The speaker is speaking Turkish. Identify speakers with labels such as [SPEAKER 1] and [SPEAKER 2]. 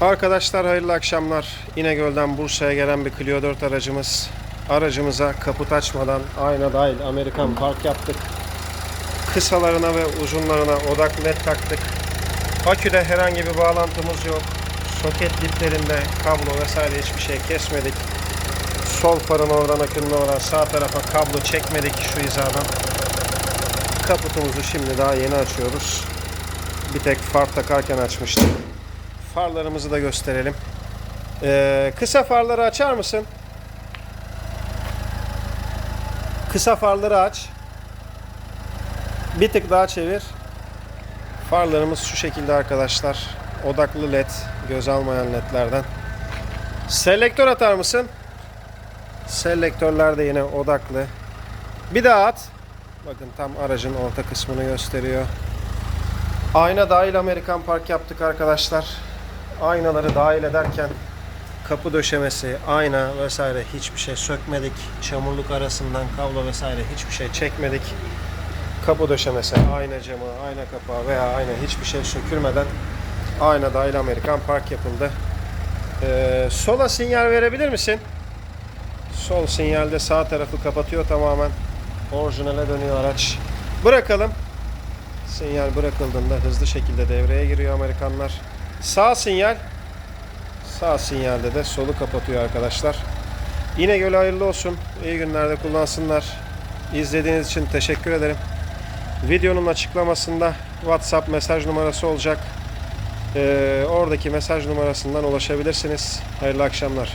[SPEAKER 1] Arkadaşlar hayırlı akşamlar. İnegöl'den Bursa'ya gelen bir Clio 4 aracımız. Aracımıza kaput açmadan ayna dahil Amerikan park yaptık. Kısalarına ve uzunlarına odak led taktık. Aküde herhangi bir bağlantımız yok. Soket diplerinde kablo vesaire hiçbir şey kesmedik. Sol farın oradan akünün oradan sağ tarafa kablo çekmedik şu hizadan. Kaputumuzu şimdi daha yeni açıyoruz. Bir tek far takarken açmıştık. Farlarımızı da gösterelim. Ee, kısa farları açar mısın? Kısa farları aç. Bir tık daha çevir. Farlarımız şu şekilde arkadaşlar. Odaklı led, göz almayan ledlerden. Selektör atar mısın? Selektörler de yine odaklı. Bir daha at. Bakın tam aracın orta kısmını gösteriyor. Ayna dahil Amerikan Park yaptık arkadaşlar. Aynaları dahil ederken kapı döşemesi, ayna vesaire hiçbir şey sökmedik. Çamurluk arasından kablo vesaire hiçbir şey çekmedik. Kapı döşemesi, ayna camı, ayna kapağı veya ayna hiçbir şey sökülmeden ayna dahil Amerikan Park yapıldı. Ee, sola sinyal verebilir misin? Sol sinyalde sağ tarafı kapatıyor tamamen. Orijinale dönüyor araç. Bırakalım. Sinyal bırakıldığında hızlı şekilde devreye giriyor Amerikanlar. Sağ sinyal. Sağ sinyalde de solu kapatıyor arkadaşlar. İnegöl hayırlı olsun. İyi günlerde kullansınlar. İzlediğiniz için teşekkür ederim. Videonun açıklamasında WhatsApp mesaj numarası olacak. Ee, oradaki mesaj numarasından ulaşabilirsiniz. Hayırlı akşamlar.